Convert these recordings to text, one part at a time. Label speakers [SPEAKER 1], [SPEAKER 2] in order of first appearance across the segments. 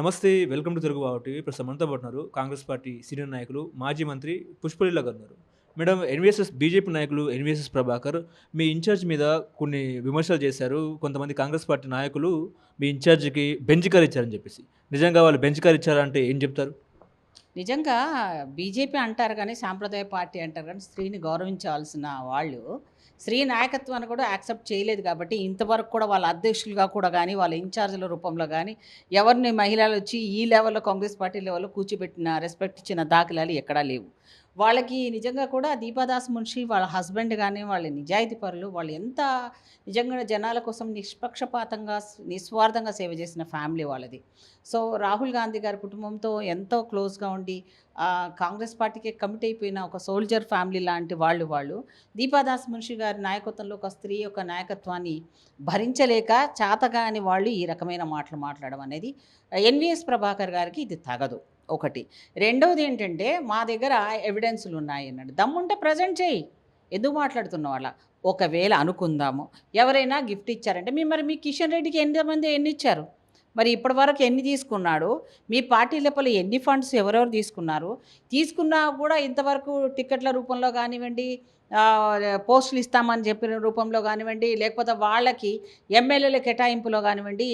[SPEAKER 1] నమస్తే welcome to Telugu Babu TV. ప్రస్తుతం మనతో పడుతున్నారు కాంగ్రెస్ పార్టీ సీనియర్ నాయకులు మాజీ మంత్రి పుష్పలీల గారు ఉన్నారు. మేడం ఎన్విఎస్ఎస్ బీజేపీ నాయకులు ఎన్విఎస్ఎస్ ప్రభాకర్ మీ ఇన్ఛార్జ్ మీద కొన్ని విమర్శలు చేశారు. కొంతమంది కాంగ్రెస్ పార్టీ నాయకులు మీ ఇన్ఛార్జికి బెంచ్ కార్ ఇచ్చారని చెప్పేసి. నిజంగా వాళ్ళు బెంచ్ కార్ ఇచ్చారంటే ఏం చెప్తారు?
[SPEAKER 2] నిజంగా బీజేపీ అంటారు కానీ సాంప్రదాయ పార్టీ అంటారు కానీ స్త్రీని గౌరవించాల్సిన వాళ్ళు స్త్రీ నాయకత్వాన్ని కూడా యాక్సెప్ట్ చేయలేదు కాబట్టి ఇంతవరకు కూడా వాళ్ళ అధ్యక్షులుగా కూడా కానీ వాళ్ళ ఇన్ఛార్జీల రూపంలో కానీ ఎవరిని మహిళలు వచ్చి ఈ లెవెల్లో కాంగ్రెస్ పార్టీ లెవెల్లో కూర్చోబెట్టిన రెస్పెక్ట్ ఇచ్చిన దాఖలాలు ఎక్కడా లేవు. వాళ్ళకి నిజంగా కూడా దీపాదాస్ మున్షి వాళ్ళ హస్బెండ్ కానీ వాళ్ళ నిజాయితీ పరులు వాళ్ళు ఎంత నిజంగా జనాల కోసం నిష్పక్షపాతంగా నిస్వార్థంగా సేవ చేసిన ఫ్యామిలీ వాళ్ళది. సో రాహుల్ గాంధీ గారి కుటుంబంతో ఎంతో క్లోజ్గా ఉండి కాంగ్రెస్ పార్టీకి కమిట్ అయిపోయిన ఒక సోల్జర్ ఫ్యామిలీ లాంటి వాళ్ళు వాళ్ళు దీపాదాస్ మున్షి గారి నాయకత్వంలో ఒక స్త్రీ యొక్క నాయకత్వాన్ని భరించలేక చాతగాని వాళ్ళు ఈ రకమైన మాటలు మాట్లాడడం అనేది ఎన్విఎస్ ప్రభాకర్ గారికి ఇది తగదు. ఒకటి. రెండవది ఏంటంటే మా దగ్గర ఎవిడెన్సులు ఉన్నాయి అన్నాడు. దమ్ముంటే ప్రజెంట్ చేయి. ఎందుకు మాట్లాడుతున్నావు అలా? ఒకవేళ అనుకుందాము. ఎవరైనా గిఫ్ట్ ఇచ్చారంటే మీ మరి మీ కిషన్ రెడ్డికి ఎంతమంది ఎన్ని ఇచ్చారు మరి ఇప్పటి వరకు ఎన్ని తీసుకున్నాడు? మీ పార్టీ లోపల ఎన్ని ఫండ్స్ ఎవరెవరు తీసుకున్నారు? తీసుకున్నా కూడా ఇంతవరకు టికెట్ల రూపంలో కానివ్వండి పోస్టులు ఇస్తామని చెప్పిన రూపంలో కానివ్వండి లేకపోతే వాళ్ళకి ఎమ్మెల్యేల కేటాయింపులో కానివ్వండి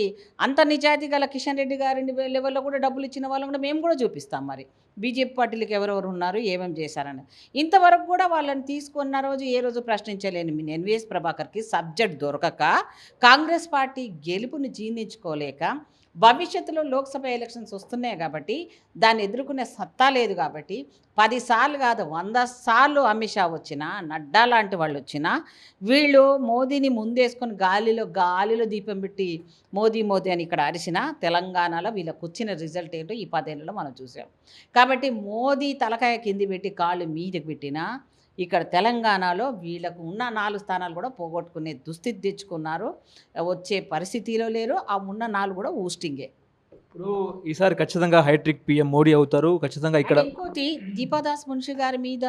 [SPEAKER 2] అంత నిజాయితీ గల కిషన్ రెడ్డి గారి లెవెల్లో కూడా డబ్బులు ఇచ్చిన వాళ్ళు కూడా మేము కూడా చూపిస్తాం మరి. బీజేపీ పార్టీలకు ఎవరెవరు ఉన్నారు ఏమేమి చేశారని. ఇంతవరకు కూడా వాళ్ళని తీసుకున్న రోజు ఏ రోజు ప్రశ్నించలేని మీ ఎన్విఎస్ ప్రభాకర్కి సబ్జెక్ట్ దొరకక కాంగ్రెస్ పార్టీ గెలుపుని జీర్ణించుకోలేక భవిష్యత్తులో లోక్సభ ఎలక్షన్స్ వస్తున్నాయి కాబట్టి దాన్ని ఎదుర్కొనే సత్తా లేదు కాబట్టి పదిసార్లు కాదు వంద సార్లు అమిత్ షా వచ్చినా నడ్డా లాంటి వాళ్ళు వచ్చినా వీళ్ళు మోదీని ముందేసుకొని గాలిలో గాలిలో దీపం పెట్టి మోదీ మోదీ అని ఇక్కడ అరిసిన తెలంగాణలో వీళ్ళకు వచ్చిన రిజల్ట్ ఏంటో ఈ పదేళ్ళలో మనం చూసాం. కాబట్టి మోదీ తలకాయ కింది పెట్టి కాళ్ళు మీదకి పెట్టినా ఇక్కడ తెలంగాణలో వీళ్ళకు ఉన్న నాలుగు స్థానాలు కూడా పోగొట్టుకునే దుస్థితి తెచ్చుకున్నారు. వచ్చే పరిస్థితిలో లేరు. ఆ ఉన్న నాలుగు కూడా ఊస్టింగే.
[SPEAKER 1] ఇప్పుడు ఈసారి ఖచ్చితంగా హైట్రిక్ పిఎం మోడీ అవుతారు. ఖచ్చితంగా ఇక్కడ
[SPEAKER 2] ఇంకోటి దీపాదాస్ మున్షి గారి మీద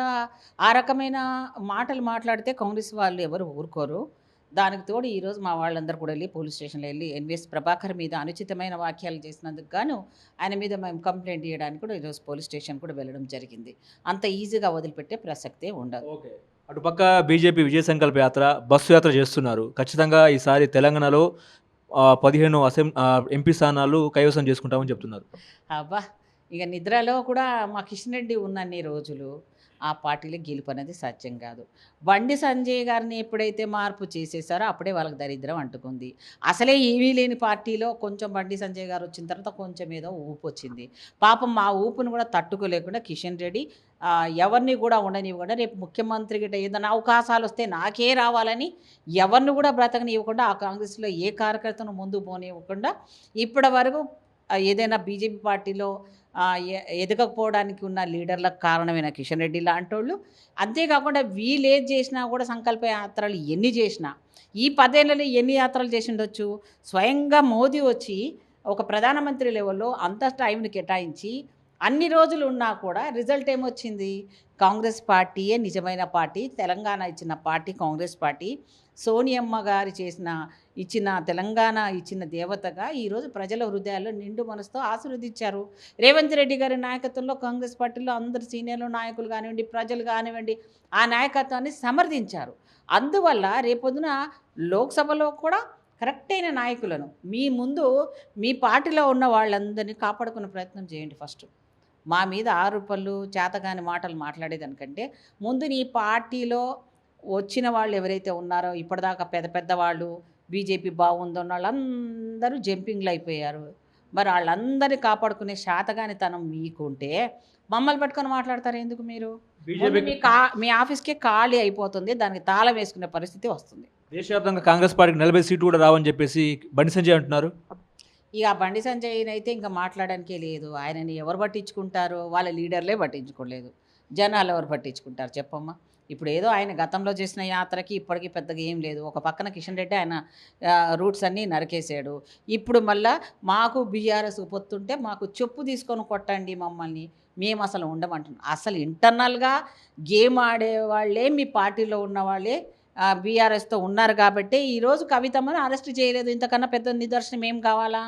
[SPEAKER 2] ఆ రకమైన మాటలు మాట్లాడితే కాంగ్రెస్ వాళ్ళు ఎవరు ఊరుకోరు. దానికి తోడు ఈరోజు మా వాళ్ళందరూ కూడా వెళ్ళి పోలీస్ స్టేషన్లో వెళ్ళి ఎన్విఎస్ ప్రభాకర్ మీద అనుచితమైన వాక్యాలు చేసినందుకు గాను ఆయన మీద మేము కంప్లైంట్ చేయడానికి కూడా ఈరోజు పోలీస్ స్టేషన్ కూడా వెళ్ళడం జరిగింది. అంత ఈజీగా వదిలిపెట్టే ప్రసక్తే ఉండదు.
[SPEAKER 1] అటుపక్క బీజేపీ విజయ సంకల్ప యాత్ర బస్సు యాత్ర చేస్తున్నారు. ఖచ్చితంగా ఈసారి తెలంగాణలో పదిహేను అసెం ఆ, ఎంపీ స్థానాలు కైవసం చేసుకుంటామని చెప్తున్నారు.
[SPEAKER 2] అబ్బా! ఇక నిద్రలో కూడా మా కిషన్ రెడ్డి ఉన్నన్ని రోజులు ఆ పార్టీలో గెలుపు అనేది సత్యం కాదు. బండి సంజయ్ గారిని ఎప్పుడైతే మార్పు చేసేసారో అప్పుడే వాళ్ళకి దరిద్రం అంటుకుంది. అసలే ఏమీ లేని పార్టీలో కొంచెం బండి సంజయ్ గారు వచ్చిన తర్వాత కొంచెం ఏదో ఊపు వచ్చింది. పాపం మా ఊపును కూడా తట్టుకోలేకుండా కిషన్ రెడ్డి ఎవరిని కూడా ఉండనివ్వకుండా రేపు ముఖ్యమంత్రి గిట్ట ఏదైనా అవకాశాలు వస్తే నాకే రావాలని ఎవరిని కూడా బ్రతకనివ్వకుండా ఆ కాంగ్రెస్లో ఏ కార్యకర్తను ముందు పోనివ్వకుండా ఇప్పటి వరకు ఏదైనా బీజేపీ పార్టీలో ఎదగకపోవడానికి ఉన్న లీడర్లకు కారణమైన కిషన్ రెడ్డి లాంటి వాళ్ళు అంతేకాకుండా వీళ్ళు ఏది చేసినా కూడా సంకల్ప యాత్రలు ఎన్ని చేసినా ఈ పదేళ్ళలో ఎన్ని యాత్రలు చేసి ఉండొచ్చు స్వయంగా మోదీ వచ్చి ఒక ప్రధానమంత్రి లెవెల్లో అంత టైంని కేటాయించి అన్ని రోజులు ఉన్నా కూడా రిజల్ట్ ఏమొచ్చింది? కాంగ్రెస్ పార్టీయే నిజమైన పార్టీ తెలంగాణ ఇచ్చిన పార్టీ కాంగ్రెస్ పార్టీ. సోనియమ్మ గారు చేసిన ఇచ్చిన తెలంగాణ ఇచ్చిన దేవతగా ఈరోజు ప్రజల హృదయాల్లో నిండు మనసుతో ఆశీర్వదించారు. రేవంత్ రెడ్డి గారి నాయకత్వంలో కాంగ్రెస్ పార్టీలో అందరు సీనియర్లు నాయకులు కానివ్వండి ప్రజలు కానివ్వండి ఆ నాయకత్వాన్ని సమర్థించారు. అందువల్ల రేపొద్దున లోక్సభలో కూడా కరెక్ట్ అయిన నాయకులను మీ ముందు మీ పార్టీలో ఉన్న వాళ్ళందరినీ కాపాడుకునే ప్రయత్నం చేయండి ఫస్ట్. మా మీద ఆరోపణలు చేతగాని మాటలు మాట్లాడేదానికంటే ముందు నీ పార్టీలో వచ్చిన వాళ్ళు ఎవరైతే ఉన్నారో ఇప్పటిదాకా పెద్ద పెద్ద వాళ్ళు బీజేపీ బాగుందన్న వాళ్ళందరూ జంపింగ్లు అయిపోయారు. మరి వాళ్ళందరినీ కాపాడుకునే శాతగానితనం మీకుంటే మమ్మల్ని పట్టుకొని మాట్లాడతారు ఎందుకు మీరు? మీ కా మీ ఆఫీస్కే ఖాళీ అయిపోతుంది దానికి తాళం వేసుకునే పరిస్థితి వస్తుంది.
[SPEAKER 1] దేశవ్యాప్తంగా కాంగ్రెస్ పార్టీకి నలభై సీట్లు కూడా రావని చెప్పేసి బండి సంజయ్ అంటున్నారు.
[SPEAKER 2] ఇక బండి సంజయ్ అయితే ఇంకా మాట్లాడడానికే లేదు. ఆయనని ఎవరు పట్టించుకుంటారో? వాళ్ళ లీడర్లే పట్టించుకోలేదు. జనాలు ఎవరు పట్టించుకుంటారు చెప్పమ్మా? ఇప్పుడు ఏదో ఆయన గతంలో చేసిన యాత్రకి ఇప్పటికీ పెద్దగా ఏం లేదు. ఒక పక్కన కిషన్ రెడ్డి ఆయన రూట్స్ అన్నీ నరికేసాడు ఇప్పుడు మళ్ళా మాకు బీఆర్ఎస్ పొత్తుంటే మాకు చెప్పు తీసుకొని కొట్టండి మమ్మల్ని. మేము అసలు ఉండమంటున్నాం. అసలు ఇంటర్నల్గా గేమ్ ఆడే వాళ్ళే మీ పార్టీలో ఉన్న వాళ్ళే బీఆర్ఎస్తో ఉన్నారు కాబట్టి ఈరోజు కవితమ్మను అరెస్ట్ చేయలేదు. ఇంతకన్నా పెద్ద నిదర్శనం ఏం కావాలా?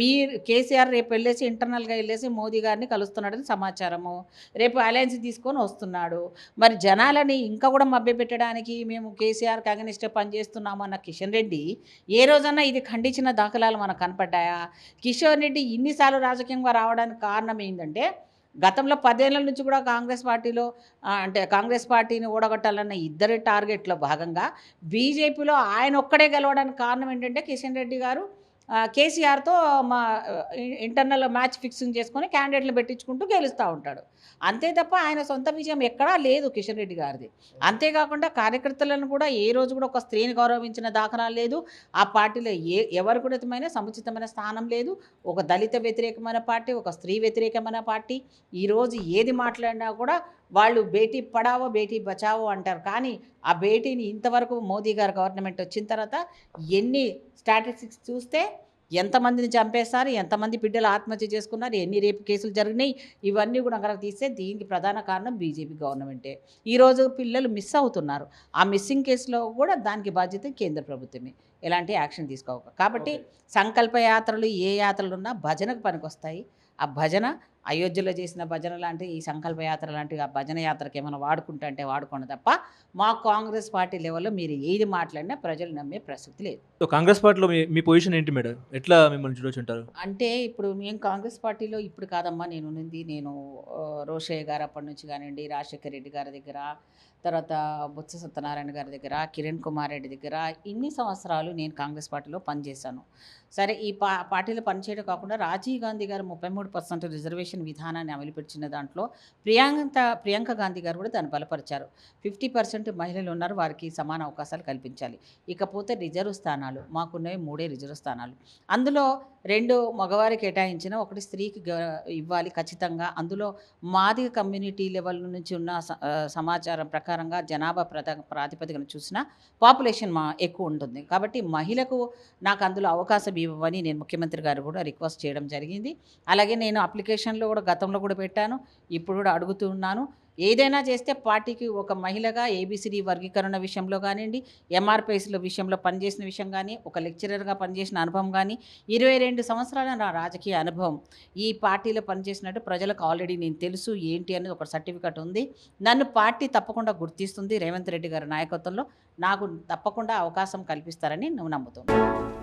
[SPEAKER 2] మీరు కేసీఆర్ రేపు వెళ్ళేసి ఇంటర్నల్గా వెళ్ళేసి మోదీ గారిని కలుస్తున్నాడని సమాచారము. రేపు అలయన్స్ తీసుకొని వస్తున్నాడు. మరి జనాలని ఇంకా కూడా మభ్యపెట్టడానికి మేము కేసీఆర్కి అగనిష్ట పనిచేస్తున్నాము అన్న కిషన్ రెడ్డి ఏ రోజన్నా ఇది ఖండించిన దాఖలాలు మనకు కనపడ్డాయా? కిషోర్ రెడ్డి ఇన్నిసార్లు రాజకీయంగా రావడానికి కారణం ఏంటంటే గతంలో పదేళ్ళ నుంచి కూడా కాంగ్రెస్ పార్టీలో అంటే కాంగ్రెస్ పార్టీని ఓడగొట్టాలన్న ఇద్దరి టార్గెట్లో భాగంగా బీజేపీలో ఆయన ఒక్కడే గెలవడానికి కారణం ఏంటంటే కిషన్ రెడ్డి గారు. కేసీఆర్తో మా ఇంటర్నల్ మ్యాచ్ ఫిక్సింగ్ చేసుకొని క్యాండిడేట్లు పెట్టించుకుంటూ గెలుస్తూ ఉంటాడు. అంతే తప్ప ఆయన సొంత విజయం ఎక్కడా లేదు కిషన్ రెడ్డి గారిది. అంతేకాకుండా కార్యకర్తలను కూడా ఏ రోజు కూడా ఒక స్త్రీని గౌరవించిన దాఖలాలు లేదు. ఆ పార్టీలో ఏ ఎవరి కూడా సముచితమైన స్థానం లేదు. ఒక దళిత వ్యతిరేకమైన పార్టీ ఒక స్త్రీ వ్యతిరేకమైన పార్టీ. ఈరోజు ఏది మాట్లాడినా కూడా వాళ్ళు బేటీ పడావో బేటీ బచావో అంటారు. కానీ ఆ బేటీని ఇంతవరకు మోదీ గారు గవర్నమెంట్ వచ్చిన తర్వాత ఎన్ని స్టాటిస్టిక్స్ చూస్తే ఎంతమందిని చంపేస్తారు ఎంతమంది బిడ్డలు ఆత్మహత్య చేసుకున్నారు ఎన్ని రేపు కేసులు జరిగినాయి ఇవన్నీ కూడా కనుక తీస్తే దీనికి ప్రధాన కారణం బీజేపీ గవర్నమెంటే. ఈరోజు పిల్లలు మిస్ అవుతున్నారు. ఆ మిస్సింగ్ కేసులో కూడా దానికి బాధ్యత కేంద్ర ప్రభుత్వమే. ఎలాంటి యాక్షన్ తీసుకోక. కాబట్టి సంకల్ప యాత్రలు ఏ యాత్రలు ఉన్నా భజనకు పనికొస్తాయి. ఆ భజన అయోధ్యలో చేసిన భజన లాంటి ఈ సంకల్ప యాత్ర లాంటి ఆ భజన యాత్రకి ఏమైనా వాడుకుంటా అంటే వాడుకోండి తప్ప మా కాంగ్రెస్ పార్టీ లెవెల్లో మీరు ఏది మాట్లాడినా ప్రజలు నమ్మే ప్రసక్తి లేదు.
[SPEAKER 1] కాంగ్రెస్ పార్టీలో మీ మీ పొజిషన్ ఏంటి మేడం? ఎట్లా మిమ్మల్ని చూడొచ్చు అంటారు
[SPEAKER 2] అంటే ఇప్పుడు మేము కాంగ్రెస్ పార్టీలో ఇప్పుడు కాదమ్మా నేను ఉన్నది నేను రోషయ్య గారు అప్పటి నుంచి కానివ్వండి రాజశేఖర రెడ్డి గారి దగ్గర తర్వాత బొత్స సత్యనారాయణ గారి దగ్గర కిరణ్ కుమార్ రెడ్డి దగ్గర ఇన్ని సంవత్సరాలు నేను కాంగ్రెస్ పార్టీలో పనిచేశాను. సరే ఈ పా పార్టీలో పనిచేయడం కాకుండా రాజీవ్ గాంధీ గారు ముప్పై మూడు పర్సెంట్ రిజర్వేషన్ విధానాన్ని అమలుపరిచిన దాంట్లో ప్రియాంక ప్రియాంక గాంధీ గారు కూడా దాన్ని బలపరిచారు. ఫిఫ్టీ పర్సెంట్ మహిళలు ఉన్నారు వారికి సమాన అవకాశాలు కల్పించాలి. ఇకపోతే రిజర్వ్ స్థానాలు మాకున్నవి మూడే రిజర్వ్ స్థానాలు. అందులో రెండు మగవారి కేటాయించిన ఒకటి స్త్రీకి ఇవ్వాలి ఖచ్చితంగా. అందులో మాదిగ కమ్యూనిటీ లెవెల్ నుంచి ఉన్న స- సమాచారం ప్రకారంగా జనాభా ప్రత ప్రాతిపదికన చూసిన పాపులేషన్ మా ఎక్కువ ఉంటుంది. కాబట్టి మహిళకు నాకు అందులో అవకాశం ఇవ్వమని నేను ముఖ్యమంత్రి గారు కూడా రిక్వెస్ట్ చేయడం జరిగింది. అలాగే నేను అప్లికేషన్లో కూడా గతంలో కూడా పెట్టాను. ఇప్పుడు కూడా అడుగుతున్నాను ఏదైనా చేస్తే పార్టీకి ఒక మహిళగా ఏబిసిడి వర్గీకరణ విషయంలో కానివ్వండి ఎంఆర్పిఎస్ల విషయంలో పనిచేసిన విషయం కానీ ఒక లెక్చరర్గా పనిచేసిన అనుభవం కానీ ఇరవై రెండు సంవత్సరాల నా రాజకీయ అనుభవం. ఈ పార్టీలో పనిచేసినట్టు ప్రజలకు ఆల్రెడీ నేను తెలుసు ఏంటి అనేది ఒక సర్టిఫికెట్ ఉంది. నన్ను పార్టీ తప్పకుండా గుర్తిస్తుంది రేవంత్ రెడ్డి గారి నాయకత్వంలో. నాకు తప్పకుండా అవకాశం కల్పిస్తారని నువ్వు నమ్ముతున్నాను.